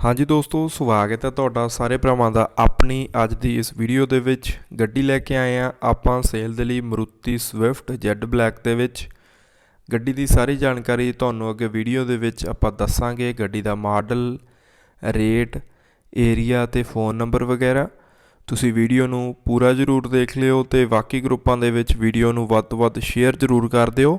ਹਾਂਜੀ ਦੋਸਤੋ, ਸਵਾਗਤ ਹੈ ਤੁਹਾਡਾ ਸਾਰੇ ਭਰਾਵਾਂ ਦਾ ਆਪਣੀ ਅੱਜ ਦੀ ਇਸ ਵੀਡੀਓ ਦੇ ਵਿੱਚ। ਗੱਡੀ ਲੈ ਕੇ ਆਏ ਆ ਆਪਾਂ ਸੇਲ ਦੇ ਲਈ ਮਰੂਤੀ ਸਵਿਫਟ ਜੈਡ ਬਲੈਕ ਦੇ ਵਿੱਚ। ਗੱਡੀ ਦੀ ਸਾਰੀ ਜਾਣਕਾਰੀ ਤੁਹਾਨੂੰ ਅੱਗੇ ਵੀਡੀਓ ਦੇ ਵਿੱਚ ਆਪਾਂ ਦੱਸਾਂਗੇ। ਗੱਡੀ ਦਾ ਮਾਡਲ, ਰੇਟ ਏਰੀਆ ਤੇ ਫੋਨ ਨੰਬਰ ਵਗੈਰਾ। ਤੁਸੀਂ ਵੀਡੀਓ ਨੂੰ ਪੂਰਾ ਜ਼ਰੂਰ ਦੇਖ ਲਿਓ ਤੇ ਬਾਕੀ ਗਰੁੱਪਾਂ ਦੇ ਵਿੱਚ ਵੀਡੀਓ ਨੂੰ ਵੱਧ ਤੋਂ ਵੱਧ ਸ਼ੇਅਰ ਜ਼ਰੂਰ ਕਰ ਦਿਓ।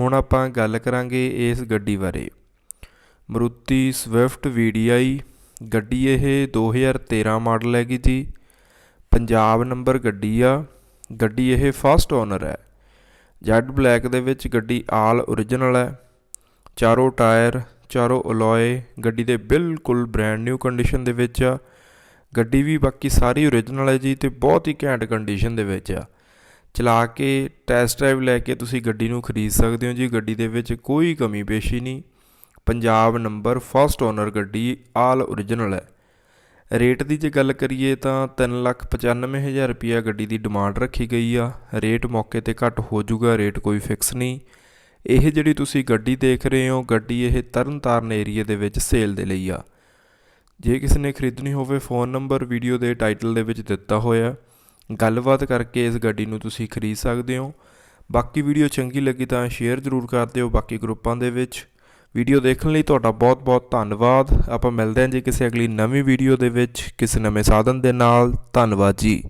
ਹੁਣ ਆਪਾਂ ਗੱਲ ਕਰਾਂਗੇ ਇਸ ਗੱਡੀ ਬਾਰੇ। ਮਰੂਤੀ ਸਵਿਫਟ VDI ਗੱਡੀ ਇਹ 2013 ਮਾਡਲ ਹੈਗੀ ਜੀ। ਪੰਜਾਬ ਨੰਬਰ ਗੱਡੀ ਆ। ਗੱਡੀ ਇਹ ਫਸਟ ਓਨਰ ਹੈ। ਜੈਡ ਬਲੈਕ ਦੇ ਵਿੱਚ ਗੱਡੀ ਆਲ ਓਰੀਜਨਲ ਹੈ। ਚਾਰੋਂ ਟਾਇਰ, ਚਾਰੋਂ ਅਲੋਏ, ਗੱਡੀ ਦੇ ਬਿਲਕੁਲ ਬ੍ਰੈਂਡ ਨਿਊ ਕੰਡੀਸ਼ਨ ਦੇ ਵਿੱਚ ਆ। ਗੱਡੀ ਵੀ ਬਾਕੀ ਸਾਰੀ ਓਰੀਜਨਲ ਹੈ ਜੀ ਤੇ ਬਹੁਤ ਹੀ ਘੈਂਟ ਕੰਡੀਸ਼ਨ ਦੇ ਵਿੱਚ ਆ। ਚਲਾ ਕੇ ਟੈਸਟ ਡਰਾਈਵ ਲੈ ਕੇ ਤੁਸੀਂ ਗੱਡੀ ਨੂੰ ਖਰੀਦ ਸਕਦੇ ਹੋ ਜੀ। ਗੱਡੀ ਦੇ ਵਿੱਚ ਕੋਈ ਕਮੀ ਪੇਸ਼ੀ ਨਹੀਂ। ਪੰਜਾਬ ਨੰਬਰ ਫਸਟ ਓਨਰ ਗੱਡੀ ਆਲ ਓਰੀਜਨਲ ਹੈ। ਰੇਟ ਦੀ ਜੇ ਗੱਲ ਕਰੀਏ ਤਾਂ 395000 ਰੁਪਿਆ ਗੱਡੀ ਦੀ ਡਿਮਾਂਡ ਰੱਖੀ ਗਈ ਆ। ਰੇਟ ਮੌਕੇ ਤੇ ਘੱਟ ਹੋ ਜਾਊਗਾ, ਰੇਟ ਕੋਈ ਫਿਕਸ ਨਹੀਂ। ਇਹ ਜਿਹੜੀ ਤੁਸੀਂ ਗੱਡੀ ਦੇਖ ਰਹੇ ਹੋ, ਗੱਡੀ ਇਹ ਤਰਨਤਾਰਨ ਏਰੀਆ ਦੇ ਵਿੱਚ ਸੇਲ ਦੇ ਲਈ ਆ। ਜੇ ਕਿਸੇ ਨੇ ਖਰੀਦਣੀ ਹੋਵੇ ਫੋਨ ਨੰਬਰ ਵੀਡੀਓ ਦੇ ਟਾਈਟਲ ਦੇ ਵਿੱਚ ਦਿੱਤਾ ਹੋਇਆ। ਗੱਲਬਾਤ ਕਰਕੇ ਇਸ ਗੱਡੀ ਨੂੰ ਤੁਸੀਂ ਖਰੀਦ ਸਕਦੇ ਹੋ। ਬਾਕੀ ਵੀਡੀਓ ਚੰਗੀ ਲੱਗੀ ਤਾਂ ਸ਼ੇਅਰ ਜ਼ਰੂਰ ਕਰ ਦਿਓ ਬਾਕੀ ਗਰੁੱਪਾਂ ਦੇ ਵਿੱਚ। ਵੀਡੀਓ ਦੇਖਣ ਲਈ ਤੁਹਾਡਾ ਬਹੁਤ-ਬਹੁਤ ਧੰਨਵਾਦ। ਆਪਾਂ ਮਿਲਦੇ ਹਾਂ ਜੀ ਕਿਸੇ ਅਗਲੀ ਨਵੀਂ ਵੀਡੀਓ ਦੇ ਵਿੱਚ। ਕਿਸੇ ਨਵੇਂ ਸਾਧਨ ਦੇ ਨਾਲ। ਧੰਨਵਾਦ ਜੀ।